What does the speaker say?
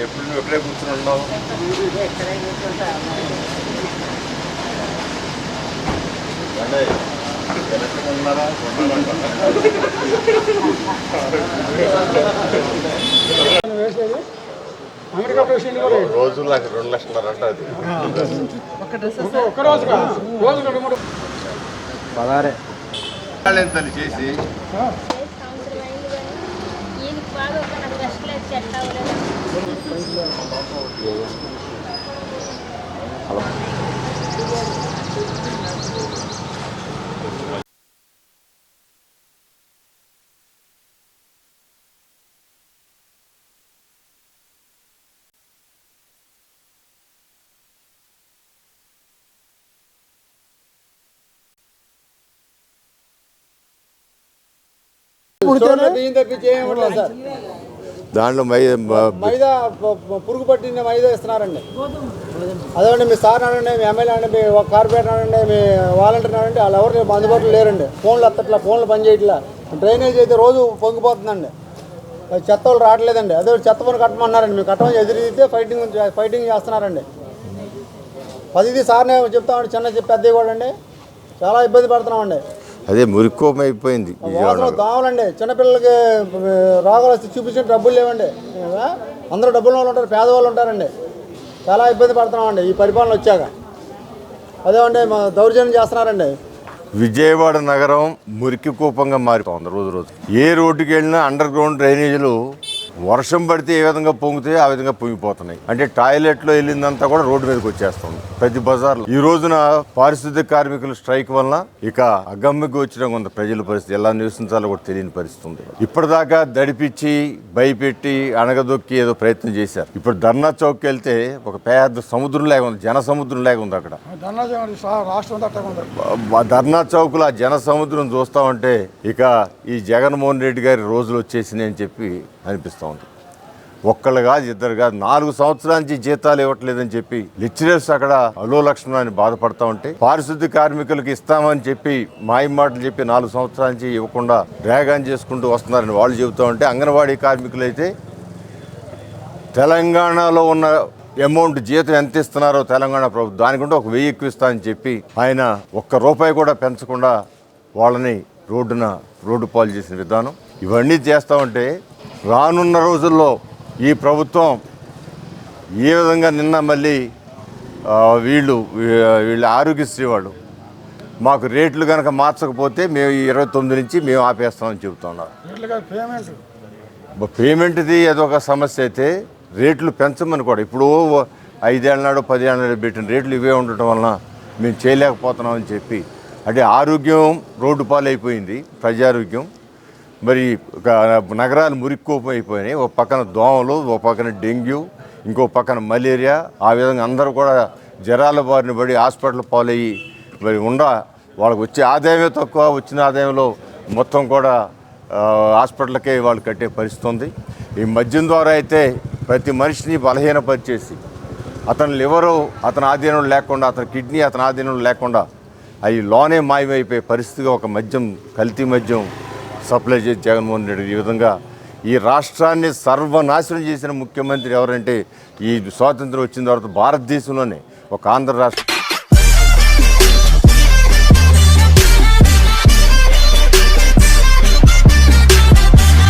ఎప్పుడు నువ్వు ఎక్కడే కూర్చుని ఉన్నావు ఎలక్ట్రిక్ ఉన్నారా? America president. రోజు రెండు లక్షల అంట అది. ఒక్క- రోజు ఎంత చేసి బాగా ఒక నాకు రెస్ట్ లేదు సెట్ అవ్వలేదు? ஹலோ கொடுத்தேன்னு தப்பி செய்ய சார்? దాంట్లో మై మైదా పురుగు పట్టిన మైదా ఇస్తున్నారండి అదేమండి మీ సార్ అనండి మీ ఎమ్మెల్యే అనండి మీ కార్పొరేటర్ అనండి మీ వాలంటీర్ అనండి వాళ్ళు ఎవరు అందుబాటులో లేరండి. ఫోన్లు అత్తట్లా ఫోన్లు పనిచేయట్లా డ్రైనేజ్ అయితే రోజు పొంగిపోతుందండి. చెత్త వాళ్ళు రావట్లేదండి. అదే చెత్త పని కట్టమన్నారండి. మీ కట్టమని ఎదురైతే ఫైటింగ్ ఫైటింగ్ చేస్తున్నారండి. పదిది సార్నే చెప్తామండి చిన్న చెప్పి పెద్దవి కూడా అండి చాలా ఇబ్బంది పడుతున్నామండి. అదే మురికోపం అయిపోయింది దోమలండి చిన్నపిల్లలకి రోగాలు వస్తే చూపించిన డబ్బులు లేవండి. అందరూ డబ్బులు వాళ్ళు ఉంటారు పేదవాళ్ళు ఉంటారండి. చాలా ఇబ్బంది పడుతున్నామండి ఈ పరిపాలన వచ్చాక. అదేమండి మా దౌర్జన్యం చేస్తున్నారండి. విజయవాడ నగరం మురికి కూపంగా మారిపోతుంది రోజు రోజు ఏ రోడ్డుకి వెళ్ళినా అండర్ గ్రౌండ్ డ్రైనేజీలు వర్షం పడితే ఏ విధంగా పొంగితే ఆ విధంగా పొంగిపోతున్నాయి. అంటే టాయిలెట్లో వెళ్ళిందంతా కూడా రోడ్డు మీదకి వచ్చేస్తుంది. ప్రతి బజార్లో. ఈ రోజున పారిశుద్ధ్య కార్మికుల స్ట్రైక్ వలన ఇక అగమ్యకు వచ్చిన కొంత ప్రజల పరిస్థితి ఎలా నివసించాలో కూడా తెలియని పరిస్థితి ఉంది. ఇప్పటిదాకా దడిపిచ్చి భయపెట్టి అణగదొక్కి ఏదో ప్రయత్నం చేశారు. ఇప్పుడు ధర్నా చౌక్కి వెళ్తే ఒక పెద్ద సముద్రం లేక ఉంది జన సముద్రం లేక ఉంది అక్కడ. ధర్నా చౌకులో ఆ జన సముద్రం చూస్తా ఉంటే ఇక ఈ జగన్మోహన్ రెడ్డి గారి రోజులు వచ్చేసినాయి అని చెప్పి అనిపిస్తూ ఉంది. ఒక్కళ్ళు కాదు ఇద్దరు కాదు నాలుగు సంవత్సరాల నుంచి జీతాలు ఇవ్వట్లేదని చెప్పి లెక్చరర్స్ అక్కడ అలో లక్షణాన్ని బాధపడతా ఉంటే పారిశుద్ధ్య కార్మికులకు ఇస్తామని చెప్పి మాయ మాటలు చెప్పి నాలుగు సంవత్సరాల నుంచి ఇవ్వకుండా డ్రాగాన్ చేసుకుంటూ వస్తున్నారని వాళ్ళు చెబుతూ ఉంటే అంగన్వాడీ కార్మికులు అయితే తెలంగాణలో ఉన్న అమౌంట్ జీతం ఎంత ఇస్తున్నారో తెలంగాణ ప్రభుత్వం దానికంటే ఒక వెయ్యి ఎక్కువ ఇస్తా అని చెప్పి ఆయన ఒక్క రూపాయి కూడా పెంచకుండా వాళ్ళని రోడ్డున రోడ్డు పాలు చేసిన విధానం. ఇవన్నీ చేస్తూ ఉంటే రానున్న రోజుల్లో ఈ ప్రభుత్వం ఏ విధంగా నిన్న మళ్ళీ వీళ్ళు వీళ్ళ ఆరోగ్యశ్రీ వాళ్ళు మాకు రేట్లు కనుక మార్చకపోతే మేము ఇరవై తొమ్మిది నుంచి మేము ఆపేస్తామని బ- పేమెంట్ది ఏదొక సమస్య అయితే రేట్లు పెంచమని కూడా ఇప్పుడు ఐదేళ్ళ నాడు పదేళ్ళ నాడు పెట్టిన రేట్లు ఇవే ఉండటం వలన మేము చేయలేకపోతున్నామని చెప్పి అంటే ఆరోగ్యం రోడ్డు పాలైపోయింది ప్రజారోగ్యం. మరి నగరాలు మురిక్కోపోయిపోయినాయి. ఒక పక్కన దోమలు ఒక పక్కన డెంగ్యూ ఇంకో పక్కన మలేరియా. ఆ విధంగా అందరూ కూడా జ్వరాల బారిన పడి హాస్పిటల్ పాలయ్యి మరి ఉండ వాళ్ళకి వచ్చే ఆదాయమే తక్కువ. వచ్చిన ఆదాయంలో మొత్తం కూడా హాస్పిటల్కే వాళ్ళు కట్టే పరిస్థితి ఉంది. ఈ మద్యం ద్వారా అయితే ప్రతి మనిషిని బలహీనపరిచేసి అతని లివరు అతని ఆధీనంలో లేకుండా అతని కిడ్నీ అతని ఆధీనంలో లేకుండా అవి లోనే మాయమైపోయే పరిస్థితిగా ఒక మద్యం కల్తీ మద్యం సప్లై చేసి జగన్మోహన్ రెడ్డి ఈ విధంగా ఈ రాష్ట్రాన్ని సర్వనాశనం చేసిన ముఖ్యమంత్రి ఎవరంటే ఈ స్వాతంత్రం వచ్చిన తర్వాత భారతదేశంలోనే ఒక ఆంధ్ర రాష్ట్రం